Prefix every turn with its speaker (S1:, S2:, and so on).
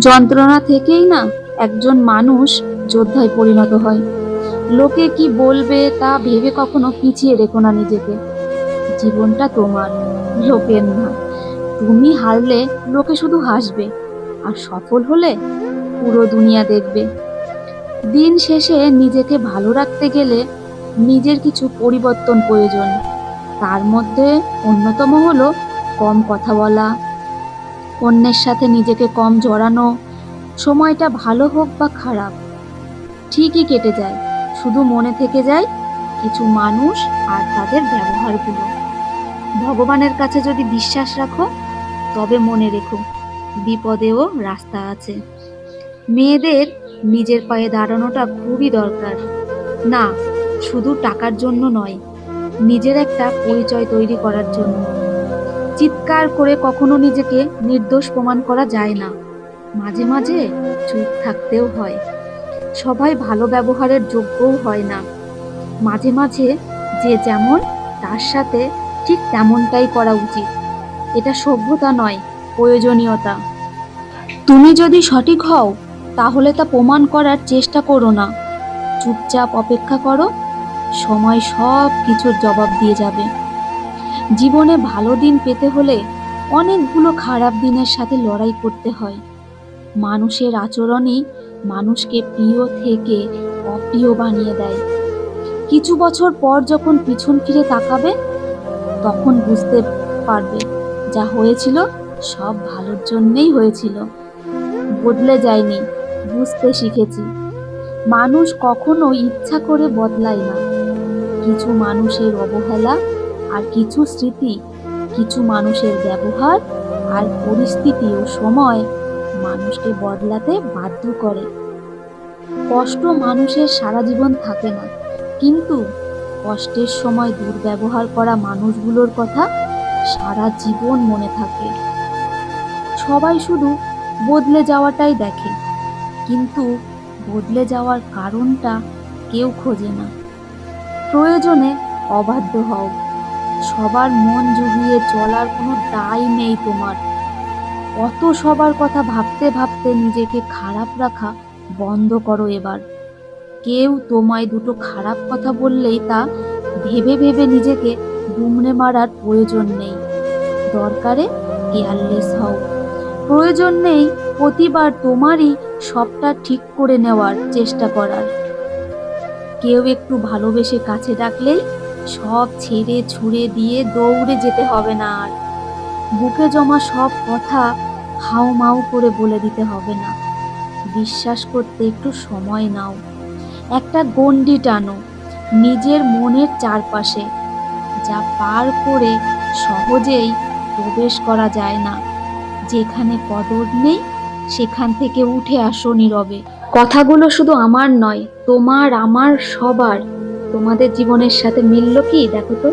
S1: যন্ত্রণা থেকেই না একজন মানুষ যোদ্ধায় পরিণত হয়। লোকে কি বলবে তা ভেবে কখনো পিছিয়ে রেখো না নিজেকে। জীবনটা তোমার, লোকের না। তুমি হারলে লোকে শুধু হাসবে, আর সফল হলে পুরো দুনিয়া দেখবে। দিন শেষে নিজেকে ভালো রাখতে গেলে নিজের কিছু পরিবর্তন প্রয়োজন। তার মধ্যে অন্যতম হলো কম কথা বলা অন্যের সাথে নিজেকে কম জড়ানো, সময়টা ভালো হোক বা খারাপ, ঠিকই কেটে যায়। শুধু মনে থেকে যায় কিছু মানুষ আর তাদের ব্যবহারগুলো। ভগবানের কাছে যদি বিশ্বাস রাখো, তবে মনে রেখো, বিপদেও রাস্তা আছে। মেয়েদের নিজের পায়ে দাঁড়ানোটা খুবই দরকার। না, শুধু টাকার জন্য নয়, নিজের একটা পরিচয় তৈরি করার জন্য। চিৎকার করে কখনো নিজেকে নির্দোষ প্রমাণ করা যায় না। মাঝে মাঝে চুপ থাকতেও হয়। সবাই ভালো ব্যবহারের যোগ্যও হয় না। মাঝে মাঝে যে যেমন, তার সাথে ঠিক তেমনটাই করা উচিত। এটা সভ্যতা নয়, প্রয়োজনীয়তা। তুমি যদি সঠিক হও, তাহলে তা প্রমাণ করার চেষ্টা করো না। চুপচাপ অপেক্ষা করো, সময় সব কিছুর জবাব দিয়ে যাবে। জীবনে ভালো দিন পেতে হলে অনেকগুলো খারাপ দিনের সাথে লড়াই করতে হয়। মানুষের আচরণই মানুষকে প্রিয় থেকে অপ্রিয় বানিয়ে দেয়। কিছু বছর পর যখন পিছন ফিরে তাকাবে, তখন বুঝতে পারবে যা হয়েছিল সব ভালোর জন্যেই হয়েছিল। বদলে যায়নি, বুঝতে শিখেছি। মানুষ কখনো ইচ্ছা করে বদলায় না। কিছু মানুষের অবহেলা আর কিছু স্মৃতি, কিছু মানুষের ব্যবহার আর পরিস্থিতি ও সময় মানুষকে বদলাতে বাধ্য করে। কষ্ট মানুষের সারা জীবন থাকে না, কিন্তু কষ্টের সময় দুর্ব্যবহার করা মানুষগুলোর কথা সারা জীবন মনে থাকে। সবাই শুধু বদলে যাওয়াটাই দেখে, কিন্তু বদলে যাওয়ার কারণটা কেউ খোঁজে না। প্রয়োজনে অবাধ্য হও। সবার মন জুগিয়ে চলার কোনো দায় নেই তোমার। অত সবার কথা ভাবতে ভাবতে নিজেকে খারাপ রাখা বন্ধ করো এবার। কেউ তোমায় দুটো খারাপ কথা বললেই তা ভেবে ভেবে নিজেকে গুমড়ে মারার প্রয়োজন নেই। দরকারে কেয়ারলেস হও। প্রয়োজন নেই প্রতিবার তোমারই সবটা ঠিক করে নেওয়ার চেষ্টা করার। কেউ একটু ভালোবেসে কাছে ডাকলেই সব ছেড়ে ছুঁড়ে দিয়ে দৌড়ে যেতে হবে না আর। বুকে জমা সব কথা হাউ মাউ করে বলে দিতে হবে না। বিশ্বাস করতে একটু সময় নাও। একটা গণ্ডি টানো নিজের মনের চারপাশে, যা পার করে সহজেই প্রবেশ করা যায় না। যেখানে কদর নেই, সেখান থেকে উঠে আসো নীরবে। কথাগুলো শুধু আমার নয়, তোমার, আমার, সবার। তোমাদের জীবনের সাথে মিলল কি? দেখো তো।